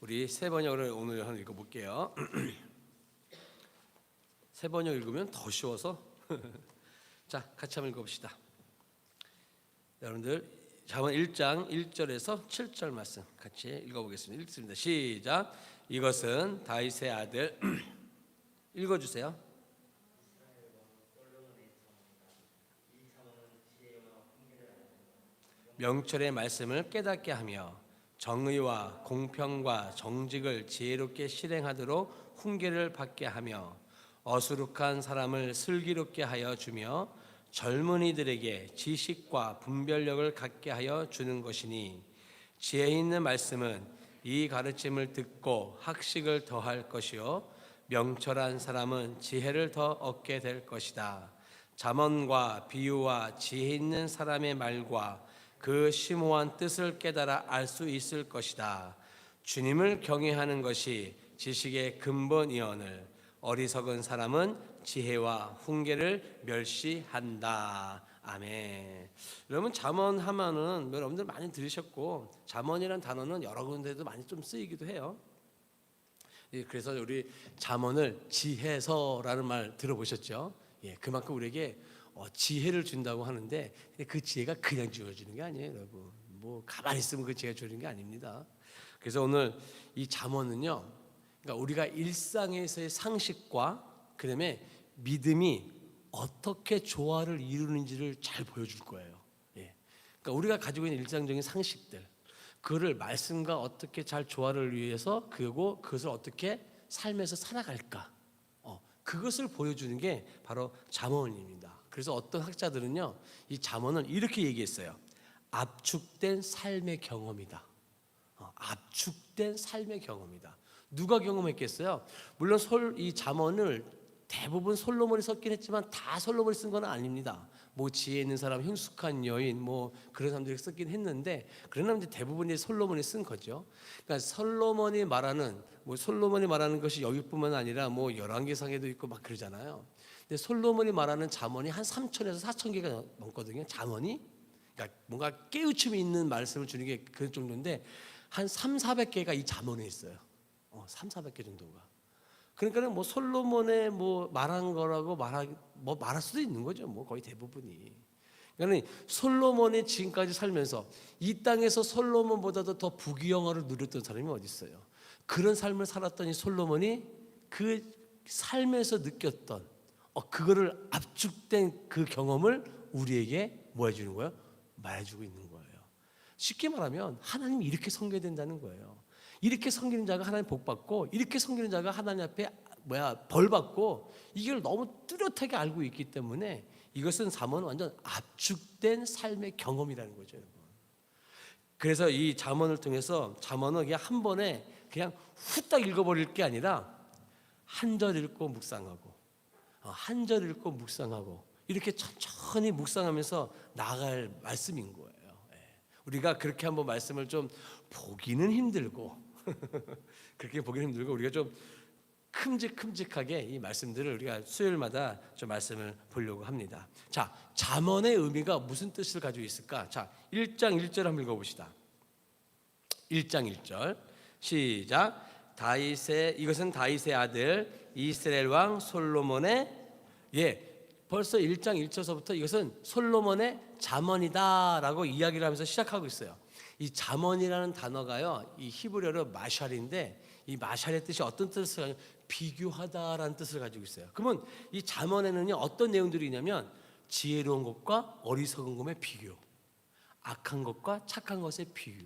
우리 세 번역을 오늘 한번 읽어볼게요. 세 번역 읽으면 더 쉬워서 자 같이 한번 읽어봅시다. 여러분들 잠언 1장 1절에서 7절 말씀 같이 읽어보겠습니다. 읽습니다. 시작. 이것은 다윗의 아들 읽어주세요. 명철의 말씀을 깨닫게 하며 정의와 공평과 정직을 지혜롭게 실행하도록 훈계를 받게 하며 어수룩한 사람을 슬기롭게 하여 주며 젊은이들에게 지식과 분별력을 갖게 하여 주는 것이니 지혜 있는 말씀은 이 가르침을 듣고 학식을 더할 것이요 명철한 사람은 지혜를 더 얻게 될 것이다. 잠언과 비유와 지혜 있는 사람의 말과 그 심오한 뜻을 깨달아 알 수 있을 것이다. 주님을 경외하는 것이 지식의 근본이언을 어리석은 사람은 지혜와 훈계를 멸시한다. 아멘. 여러분 잠언 하면은 여러분들 많이 들으셨고 잠언이라는 단어는 여러 군데도 많이 좀 쓰이기도 해요. 예, 그래서 우리 잠언을 지혜서라는 말 들어보셨죠? 예, 그만큼 우리에게 어, 지혜를 준다고 하는데 그 지혜가 그냥 주어지는 게 아니에요, 여러분. 뭐 가만히 있으면 그 지혜가 주어지는 게 아닙니다. 그래서 오늘 이 잠언은요, 그러니까 우리가 일상에서의 상식과 그다음에 믿음이 어떻게 조화를 이루는지를 잘 보여줄 거예요. 예. 그러니까 우리가 가지고 있는 일상적인 상식들, 그거를 말씀과 어떻게 잘 조화를 위해서 그리고 그것을 어떻게 삶에서 살아갈까, 어, 그것을 보여주는 게 바로 잠언입니다. 그래서 어떤 학자들은요, 이 잠언을 이렇게 얘기했어요. 압축된 삶의 경험이다. 어, 압축된 삶의 경험이다. 누가 경험했겠어요? 물론 솔, 이 잠언을 대부분 솔로몬이 썼긴 했지만 다 솔로몬이 쓴 건 아닙니다. 뭐 지혜 있는 사람, 형숙한 여인, 뭐 그런 사람들이 썼긴 했는데 그러나 이제 대부분이 솔로몬이 쓴 거죠. 그러니까 솔로몬이 말하는 뭐 솔로몬이 말하는 것이 여기뿐만 아니라 뭐 열왕기상에도 있고 막 그러잖아요. 근데 솔로몬이 말하는 잠언이 한 3천에서 4천 개가 넘거든요. 잠언이 그러니까 뭔가 깨우침이 있는 말씀을 주는 게 그런 정도인데 한 3, 400개가 이 잠언에 있어요. 어, 3, 400개 정도가. 그러니까는 뭐 솔로몬의 뭐 말한 거라고 말하 뭐 말할 수도 있는 거죠. 뭐 거의 대부분이. 그러니까 솔로몬이 지금까지 살면서 이 땅에서 솔로몬보다도 더 부귀영화를 누렸던 사람이 어디 있어요? 그런 삶을 살았던 이 솔로몬이 그 삶에서 느꼈던 어, 그거를 압축된 그 경험을 우리에게 뭐 해주는 거예요? 말해주고 있는 거예요. 쉽게 말하면 하나님이 이렇게 섬겨된다는 거예요. 이렇게 섬기는 자가 하나님 복 받고 이렇게 섬기는 자가 하나님 앞에 뭐야 벌 받고 이걸 너무 뚜렷하게 알고 있기 때문에 이것은 잠언 완전 압축된 삶의 경험이라는 거죠, 여러분. 그래서 이 잠언을 통해서 잠언은 그냥 한 번에 그냥 후딱 읽어버릴 게 아니라 한 절 읽고 묵상하고 어, 한 절 읽고 묵상하고 이렇게 천천히 묵상하면서 나갈 말씀인 거예요. 예. 우리가 그렇게 한번 말씀을 좀 보기는 힘들고 그렇게 보기는 힘들고 우리가 좀 큼직큼직하게 이 말씀들을 우리가 수요일마다 좀 말씀을 보려고 합니다. 자, 잠언의 의미가 무슨 뜻을 가지고 있을까? 자, 1장 1절 한번 읽어 봅시다. 1장 1절. 시작. 다윗의 이것은 다윗의 아들 이스라엘 왕 솔로몬의 예. 벌써 1장 1절서부터 이것은 솔로몬의 잠언이다라고 이야기를 하면서 시작하고 있어요. 이 잠언이라는 단어가요. 이 히브리어로 마샬인데 이 마샬의 뜻이 어떤 뜻을 가지고 비교하다라는 뜻을 가지고 있어요. 그러면 이 잠언에는요. 어떤 내용들이 있냐면 지혜로운 것과 어리석은 것의 비교, 악한 것과 착한 것의 비교.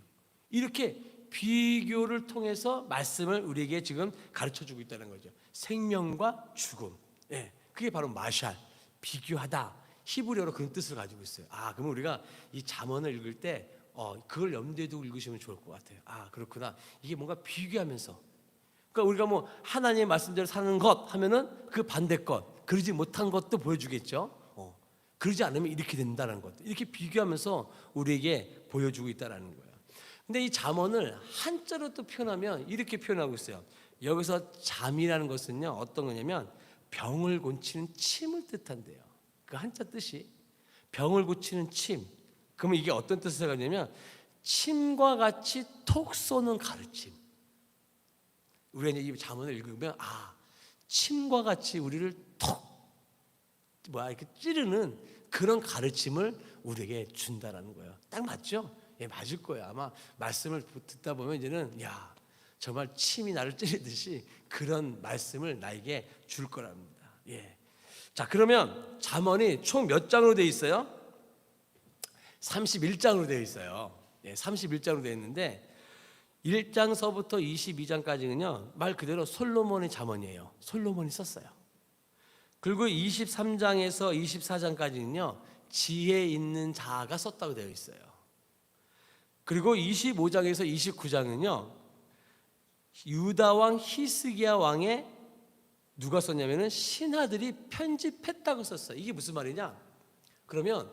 이렇게 비교를 통해서 말씀을 우리에게 지금 가르쳐 주고 있다는 거죠. 생명과 죽음. 예. 그게 바로 마샬. 비교하다. 히브리어로 그런 뜻을 가지고 있어요. 아, 그러면 우리가 이 잠언을 읽을 때 어, 그걸 염두에 두고 읽으시면 좋을 것 같아요. 아, 그렇구나. 이게 뭔가 비교하면서. 그러니까 우리가 뭐 하나님의 말씀대로 사는 것 하면은 그 반대 것, 그러지 못한 것도 보여주겠죠. 어, 그러지 않으면 이렇게 된다는 것. 이렇게 비교하면서 우리에게 보여주고 있다라는 거예요. 근데 이 잠언을 한자로 또 표현하면 이렇게 표현하고 있어요. 여기서 잠이라는 것은요, 어떤 거냐면 병을 고치는 침을 뜻한대요. 그 한자 뜻이 병을 고치는 침. 그러면 이게 어떤 뜻을 가지냐면 침과 같이 톡 쏘는 가르침. 우리가 이 자문을 읽으면 아 침과 같이 우리를 톡 뭐야 이렇게 찌르는 그런 가르침을 우리에게 준다라는 거예요. 딱 맞죠? 예, 맞을 거예요. 아마 말씀을 듣다 보면 이제는 야 정말 침이 나를 찌르듯이 그런 말씀을 나에게 줄 거랍니다. 예. 자 그러면 잠언이 총 몇 장으로 되어 있어요? 31장으로 되어 있어요. 예, 31장으로 되어 있는데 1장서부터 22장까지는요 말 그대로 솔로몬의 잠언이에요. 솔로몬이 썼어요. 그리고 23장에서 24장까지는요 지혜 있는 자가 썼다고 되어 있어요. 그리고 25장에서 29장은요 유다 왕 히스기야 왕의 누가 썼냐면은 신하들이 편집했다고 썼어요. 이게 무슨 말이냐? 그러면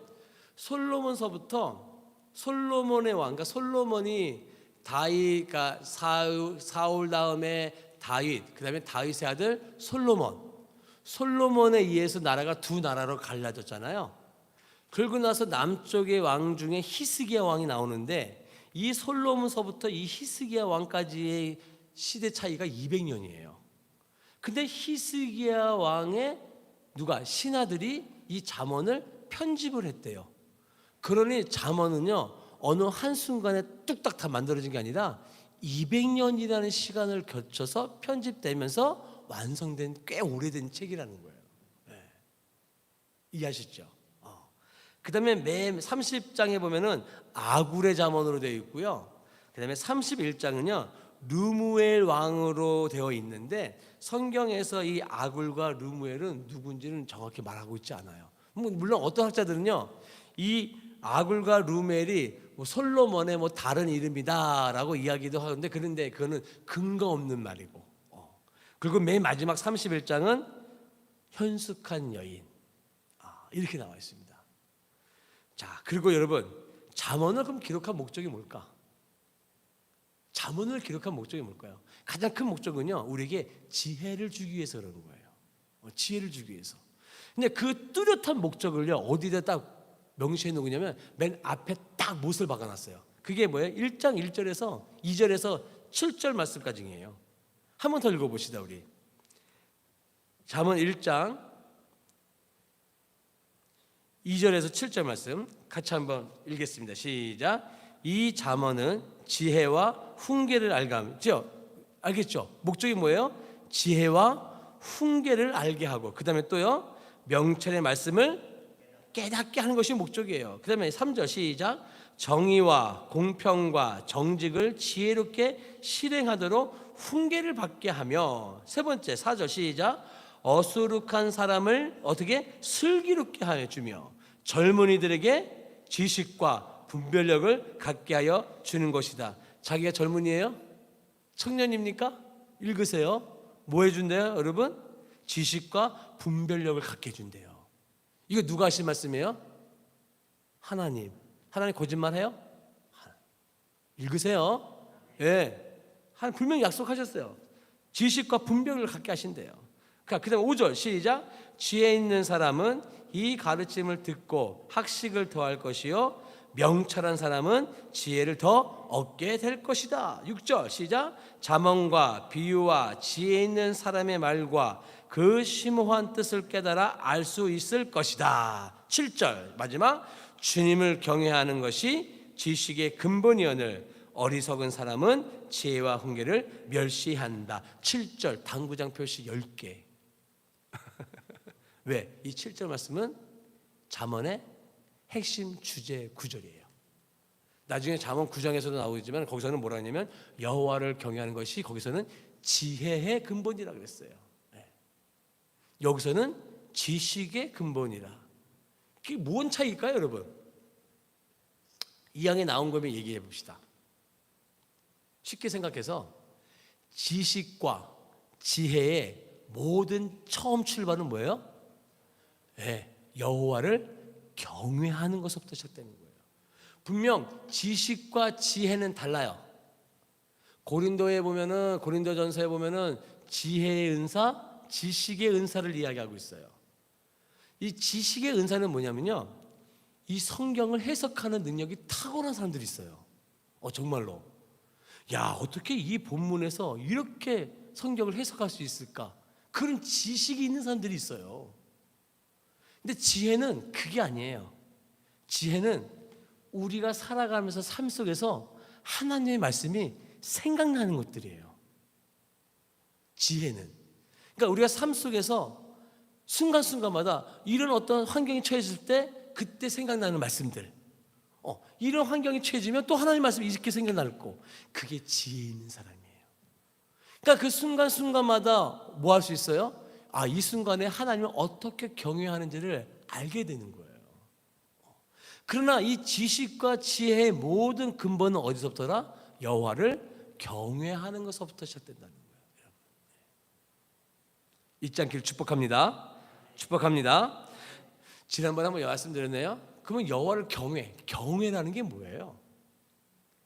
솔로몬서부터 솔로몬의 왕과 솔로몬이 다윗가 사울, 사울 다음에 다윗 그 다음에 다윗의 아들 솔로몬 솔로몬에 의해서 나라가 두 나라로 갈라졌잖아요. 그러고 나서 남쪽의 왕 중에 히스기야 왕이 나오는데 이 솔로몬서부터 이 히스기야 왕까지의 시대 차이가 200년이에요. 근데 히스기야 왕의 누가 신하들이 이 잠언을 편집을 했대요. 그러니 잠언은요 어느 한 순간에 뚝딱 다 만들어진 게 아니라 200년이라는 시간을 거쳐서 편집되면서 완성된 꽤 오래된 책이라는 거예요. 네. 이해하시죠? 어. 그 다음에 맨 30장에 보면은 아굴의 잠언으로 되어 있고요. 그 다음에 31장은요 루무엘 왕으로 되어 있는데 성경에서 이 아굴과 루무엘은 누군지는 정확히 말하고 있지 않아요. 뭐 물론 어떤 학자들은요 이 아굴과 루멜이 뭐 솔로몬의 뭐 다른 이름이다라고 이야기도 하는데 그런데 그거는 근거 없는 말이고 어. 그리고 맨 마지막 31장은 현숙한 여인 아, 이렇게 나와 있습니다. 자 그리고 여러분 잠언을 그럼 기록한 목적이 뭘까? 잠언을 기록한 목적이 뭘까요? 가장 큰 목적은요 우리에게 지혜를 주기 위해서 그러는 거예요. 어, 지혜를 주기 위해서. 근데 그 뚜렷한 목적을요 어디다 딱 명시해 놓으냐면 맨 앞에 딱 못을 박아놨어요. 그게 뭐예요? 1장 1절에서 2절에서 7절 말씀까지예요. 한 번 더 읽어봅시다 우리. 잠언 1장 2절에서 7절 말씀 같이 한번 읽겠습니다. 시작. 이 잠언은 지혜와 훈계를 알감죠. 알겠죠? 목적이 뭐예요? 지혜와 훈계를 알게 하고 그다음에 또요 명철의 말씀을 깨닫게 하는 것이 목적이에요. 그다음에 3절 시작. 정의와 공평과 정직을 지혜롭게 실행하도록 훈계를 받게 하며 세 번째 4절 시작. 어수룩한 사람을 어떻게 슬기롭게 하여 주며 젊은이들에게 지식과 분별력을 갖게 하여 주는 것이다. 자기가 젊은이에요? 청년입니까? 읽으세요. 뭐 해준대요, 여러분? 지식과 분별력을 갖게 해준대요. 이거 누가 하신 말씀이에요? 하나님. 하나님 거짓말 해요? 읽으세요. 예. 한 분명히 약속하셨어요. 지식과 분별을 갖게 하신대요. 그 다음에 5절 시작. 지혜 있는 사람은 이 가르침을 듣고 학식을 더할 것이요. 명철한 사람은 지혜를 더 얻게 될 것이다. 6절 시작. 자문과 비유와 지혜 있는 사람의 말과 그 심오한 뜻을 깨달아 알 수 있을 것이다. 7절 마지막 주님을 경외하는 것이 지식의 근본이오늘 어리석은 사람은 지혜와 훈계를 멸시한다. 7절 당구장 표시 10개. 왜? 이 7절 말씀은 잠언의 핵심 주제 구절이에요. 나중에 잠언 9장에서도 나오지만 거기서는 뭐라 하냐면 여호와를 경외하는 것이 거기서는 지혜의 근본이라 그랬어요. 네. 여기서는 지식의 근본이라. 그게 뭔 차이일까요, 여러분? 이 양에 나온 거면 얘기해 봅시다. 쉽게 생각해서 지식과 지혜의 모든 처음 출발은 뭐예요? 네, 여호와를 경외하는 것부터 시작되는 거예요. 분명 지식과 지혜는 달라요. 고린도에 보면은 고린도전서에 보면은 지혜의 은사, 지식의 은사를 이야기하고 있어요. 이 지식의 은사는 뭐냐면요. 이 성경을 해석하는 능력이 탁월한 사람들이 있어요. 어 정말로. 야, 어떻게 이 본문에서 이렇게 성경을 해석할 수 있을까? 그런 지식이 있는 사람들이 있어요. 근데 지혜는 그게 아니에요. 지혜는 우리가 살아가면서 삶 속에서 하나님의 말씀이 생각나는 것들이에요. 지혜는. 그러니까 우리가 삶 속에서 순간순간마다 이런 어떤 환경에 처해질 때 그때 생각나는 말씀들. 어, 이런 환경에 처해지면 또 하나님 말씀이 이렇게 생각날 거. 그게 지혜 있는 사람이에요. 그러니까 그 순간순간마다 뭐 할 수 있어요? 아, 이 순간에 하나님을 어떻게 경외하는지를 알게 되는 거예요. 그러나 이 지식과 지혜의 모든 근본은 어디서부터라? 여호와를 경외하는 것부터 시작된다는 거예요. 잊지 않기를 축복합니다. 축복합니다. 지난번에 한번 말씀드렸네요. 그러면 여호와를 경외, 경외라는 게 뭐예요?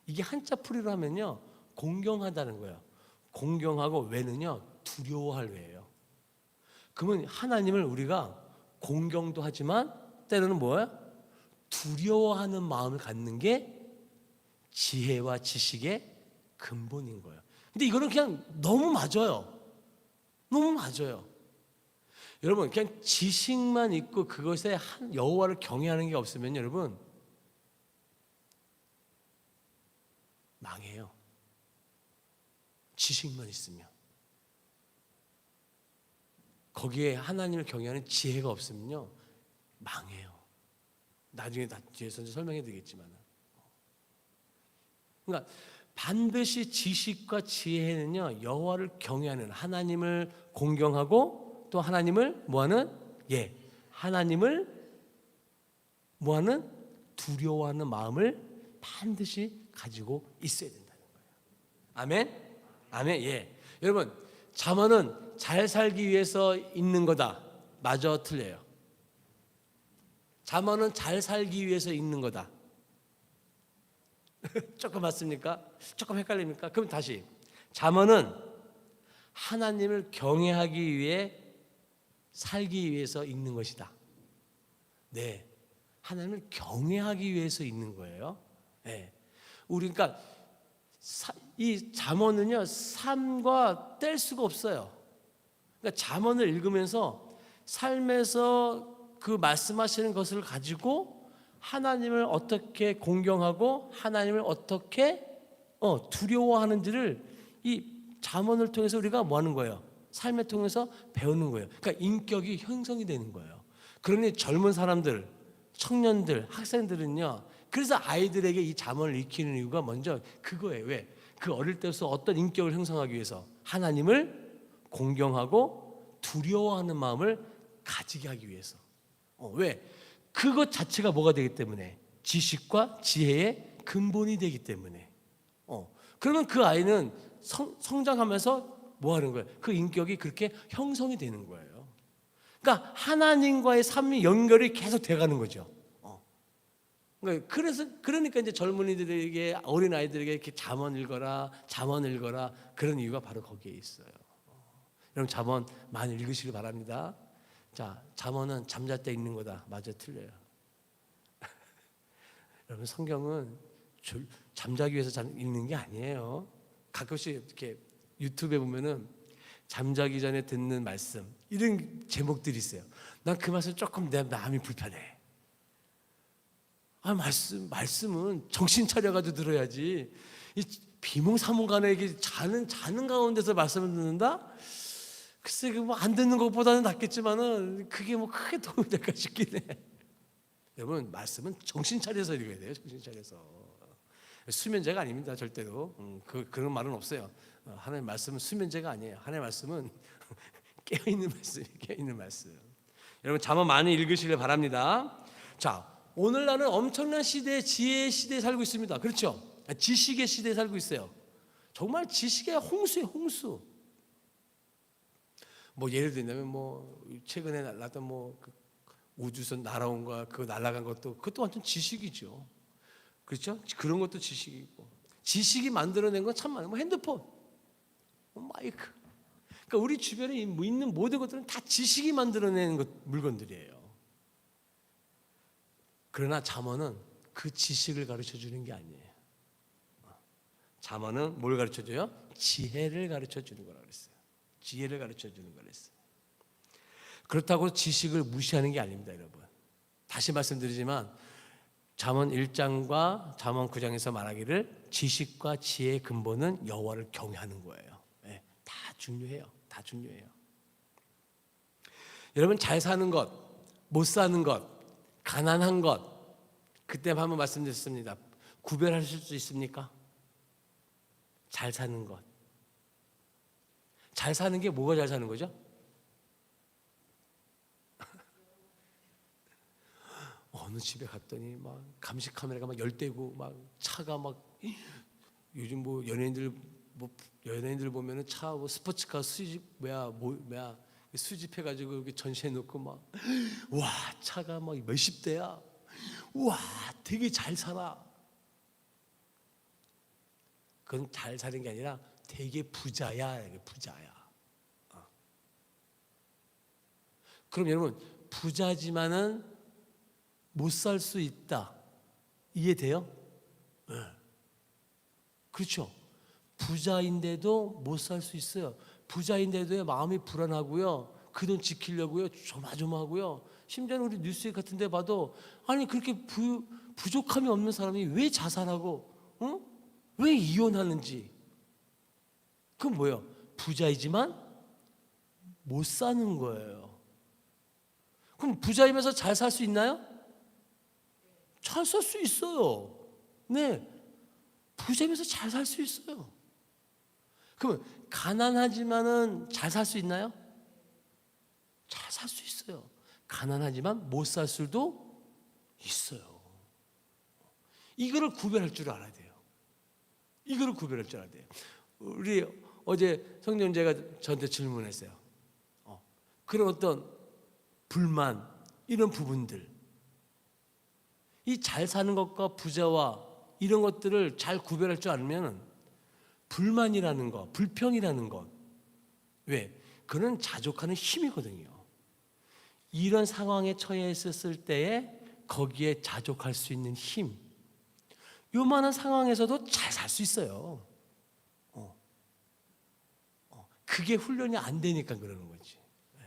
이게 한자 풀이로 하면요, 공경하다는 거예요. 공경하고 외는요, 두려워할 외예요. 그러면 하나님을 우리가 공경도 하지만 때로는 뭐예요? 두려워하는 마음을 갖는 게 지혜와 지식의 근본인 거예요. 근데 이거는 그냥 너무 맞아요. 너무 맞아요. 여러분 그냥 지식만 있고 그것에 한 여호와를 경외하는 게 없으면 여러분 망해요. 지식만 있으면 거기에 하나님을 경외하는 지혜가 없으면요 망해요. 나중에 다 뒤에서 설명해 드리겠지만 그러니까 반드시 지식과 지혜는요 여호와를 경외하는 하나님을 공경하고 또 하나님을 뭐하는? 예 하나님을 뭐하는? 두려워하는 마음을 반드시 가지고 있어야 된다는 거예요. 아멘? 아멘 예. 여러분 잠언은 잘 살기 위해서 있는 거다 맞아 틀려요. 잠언은 잘 살기 위해서 읽는 거다. 조금 맞습니까? 조금 헷갈립니까? 그럼 다시 잠언은 하나님을 경외하기 위해 살기 위해서 읽는 것이다. 네, 하나님을 경외하기 위해서 읽는 거예요. 네, 우리 그러니까 사, 이 잠언은요 삶과 뗄 수가 없어요. 그러니까 잠언을 읽으면서 삶에서 그 말씀하시는 것을 가지고 하나님을 어떻게 공경하고 하나님을 어떻게 어, 두려워하는지를 이 잠언을 통해서 우리가 뭐 하는 거예요? 삶을 통해서 배우는 거예요. 그러니까 인격이 형성이 되는 거예요. 그러니 젊은 사람들, 청년들, 학생들은요. 그래서 아이들에게 이 잠언을 익히는 이유가 먼저 그거예요. 왜? 그 어릴 때부터 어떤 인격을 형성하기 위해서 하나님을 공경하고 두려워하는 마음을 가지게 하기 위해서. 어, 왜? 그것 자체가 뭐가 되기 때문에 지식과 지혜의 근본이 되기 때문에. 어, 그러면 그 아이는 성, 성장하면서 뭐 하는 거예요? 그 인격이 그렇게 형성이 되는 거예요. 그러니까 하나님과의 삶이 연결이 계속 돼가는 거죠. 어. 그러니까 그래서 그러니까 이제 젊은이들에게 어린 아이들에게 이렇게 잠언 읽어라, 잠언 읽어라 그런 이유가 바로 거기에 있어요. 어. 여러분 잠언 많이 읽으시길 바랍니다. 자, 잠언은 잠잘 때 읽는 거다. 맞아, 틀려요. 여러분 성경은 잠자기 위해서 읽는 게 아니에요. 가끔씩 이렇게 유튜브에 보면은 잠자기 전에 듣는 말씀 이런 제목들이 있어요. 난 그 말씀 조금 내 마음이 불편해. 아 말씀 말씀은 정신 차려가지고 들어야지. 이 비몽사몽간에 자는 자는 가운데서 말씀을 듣는다. 글쎄 그뭐안 듣는 것보다는 낫겠지만은 그게 뭐 크게 도움이 될까 싶긴 해. 여러분 말씀은 정신 차려서 읽어야 돼요. 정신 차려서 수면제가 아닙니다. 절대로 음, 그 그런 말은 없어요. 어, 하나님 말씀은 수면제가 아니에요. 하나님 말씀은 깨어 있는 말씀, 깨어 있는 말씀. 여러분 잠언 많이 읽으시길 바랍니다. 자 오늘날은 엄청난 시대, 지혜의 시대에 살고 있습니다. 그렇죠? 지식의 시대에 살고 있어요. 정말 지식의 홍수의 홍수. 뭐 예를 들면 뭐 최근에 날랐던 뭐 그 우주선 날아온 거 그거 날아간 것도 그것도 완전 지식이죠. 그렇죠? 그런 것도 지식이고 지식이 만들어낸 건 참 많아요. 뭐 핸드폰, 뭐 마이크. 그러니까 우리 주변에 있는 모든 것들은 다 지식이 만들어낸 것, 물건들이에요. 그러나 잠언은 그 지식을 가르쳐 주는 게 아니에요. 잠언은 뭘 가르쳐 줘요? 지혜를 가르쳐 주는 거라 그랬어요. 지혜를 가르쳐 주는 거랬어요. 그렇다고 지식을 무시하는 게 아닙니다, 여러분. 다시 말씀드리지만 잠언 1장과 잠언 9장에서 말하기를 지식과 지혜의 근본은 여호와를 경외하는 거예요. 예, 다 중요해요. 다 중요해요. 여러분 잘 사는 것, 못 사는 것, 가난한 것 그때 한번 말씀드렸습니다. 구별하실 수 있습니까? 잘 사는 것. 잘 사는 게 뭐가 잘 사는 거죠? 어느 집에 갔더니 막 감시 카메라가 막 열대고 막 차가 막 요즘 뭐 연예인들 뭐 연예인들 보면은 차 뭐 스포츠카 수집 뭐야 뭐 뭐야. 수집해 가지고 이렇게 전시해 놓고 막 와 차가 막 몇십 대야. 와 되게 잘 살아 그건 잘 사는 게 아니라 되게 부자야 부자야 어. 그럼 여러분 부자지만은 못 살 수 있다. 이해돼요? 네. 그렇죠. 부자인데도 못 살 수 있어요. 부자인데도 마음이 불안하고요. 그 돈 지키려고요. 조마조마하고요. 심지어는 우리 뉴스 같은 데 봐도 아니 그렇게 부, 부족함이 없는 사람이 왜 자살하고 어? 왜 이혼하는지 그건 뭐예요? 부자이지만 못 사는 거예요. 그럼 부자이면서 잘 살 수 있나요? 잘 살 수 있어요. 네. 부자면서 잘 살 수 있어요. 그러면 가난하지만은 잘 살 수 있나요? 잘 살 수 있어요. 가난하지만 못 살 수도 있어요. 이거를 구별할 줄 알아야 돼요. 이거를 구별할 줄 알아야 돼요. 우리 어제 성년제가 저한테 질문했어요. 어, 그런 어떤 불만 이런 부분들 이 잘 사는 것과 부자와 이런 것들을 잘 구별할 줄 알면 불만이라는 것, 불평이라는 것. 왜? 그는 자족하는 힘이거든요. 이런 상황에 처해 있었을 때에 거기에 자족할 수 있는 힘. 요만한 상황에서도 잘 살 수 있어요. 어. 어. 그게 훈련이 안 되니까 그러는 거지. 네.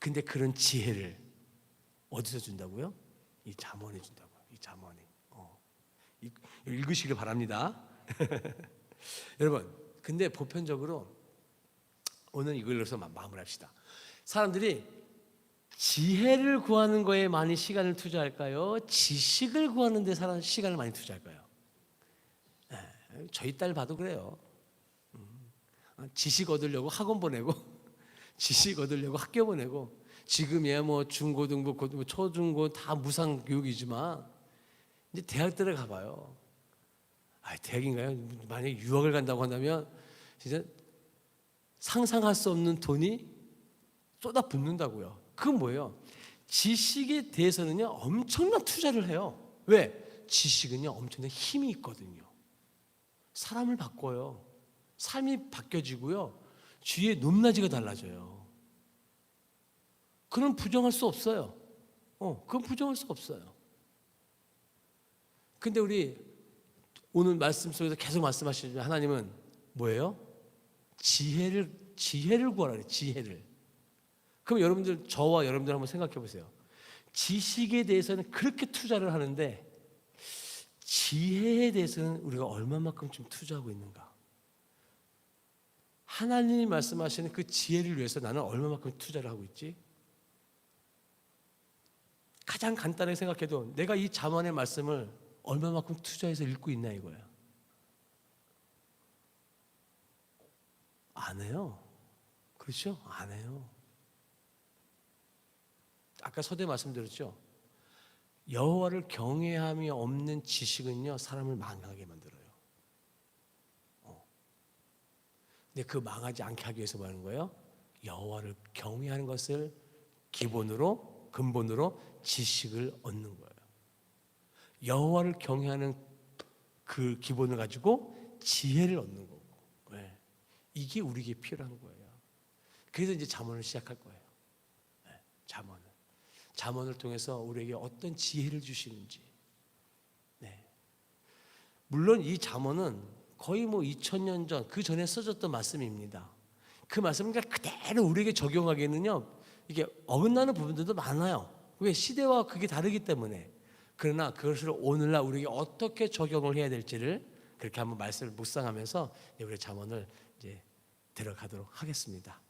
근데 그런 지혜를 어디서 준다고요? 이 잠언에 준다고. 이 잠언이. 어. 이- 읽으시길 바랍니다. 여러분, 근데 보편적으로 오늘 이걸로서 마- 마무리합시다. 사람들이 지혜를 구하는 거에 많이 시간을 투자할까요? 지식을 구하는 데 사람 시간을 많이 투자할까요? 네, 저희 딸 봐도 그래요. 음, 지식 얻으려고 학원 보내고 지식 얻으려고 학교 보내고 지금이야 뭐 중고등부, 고등부, 초중고 다 무상 교육이지만 이제 대학 들어가 봐요. 아, 대학인가요? 만약에 유학을 간다고 한다면 진짜 상상할 수 없는 돈이 쏟아붓는다고요. 그건 뭐예요? 지식에 대해서는요 엄청난 투자를 해요. 왜? 지식은요 엄청난 힘이 있거든요. 사람을 바꿔요. 삶이 바뀌어지고요. 주위의 높낮이가 달라져요. 그건 부정할 수 없어요. 어, 그건 부정할 수 없어요. 근데 우리 오늘 말씀 속에서 계속 말씀하시지만 하나님은 뭐예요? 지혜를 지혜를 구하라 그래요. 지혜를. 그럼 여러분들 저와 여러분들 한번 생각해 보세요. 지식에 대해서는 그렇게 투자를 하는데 지혜에 대해서는 우리가 얼마만큼 좀 투자하고 있는가? 하나님이 말씀하시는 그 지혜를 위해서 나는 얼마만큼 투자를 하고 있지? 가장 간단하게 생각해도 내가 이 잠언의 말씀을 얼마만큼 투자해서 읽고 있나 이거야. 안 해요. 그렇죠? 안 해요. 아까 서대 말씀드렸죠. 여호와를 경외함이 없는 지식은요 사람을 망하게 만들어요. 어. 근데 그 망하지 않게 하기 위해서 뭐 하는 거예요? 여호와를 경외하는 것을 기본으로 근본으로 지식을 얻는 거예요. 여호와를 경외하는 그 기본을 가지고 지혜를 얻는 거고. 왜? 이게 우리에게 필요한 거예요. 그래서 이제 잠언을 시작할 거예요. 네, 잠언을. 잠언을 통해서 우리에게 어떤 지혜를 주시는지. 네. 물론 이 잠언은 거의 뭐 2000년 전, 그 전에 써졌던 말씀입니다. 그 말씀을 그냥 그대로 우리에게 적용하기에는요 이게 어긋나는 부분들도 많아요. 왜 시대와 그게 다르기 때문에 그러나 그것을 오늘날 우리에게 어떻게 적용을 해야 될지를 그렇게 한번 말씀을 묵상하면서 우리 잠언을 이제 들어가도록 하겠습니다.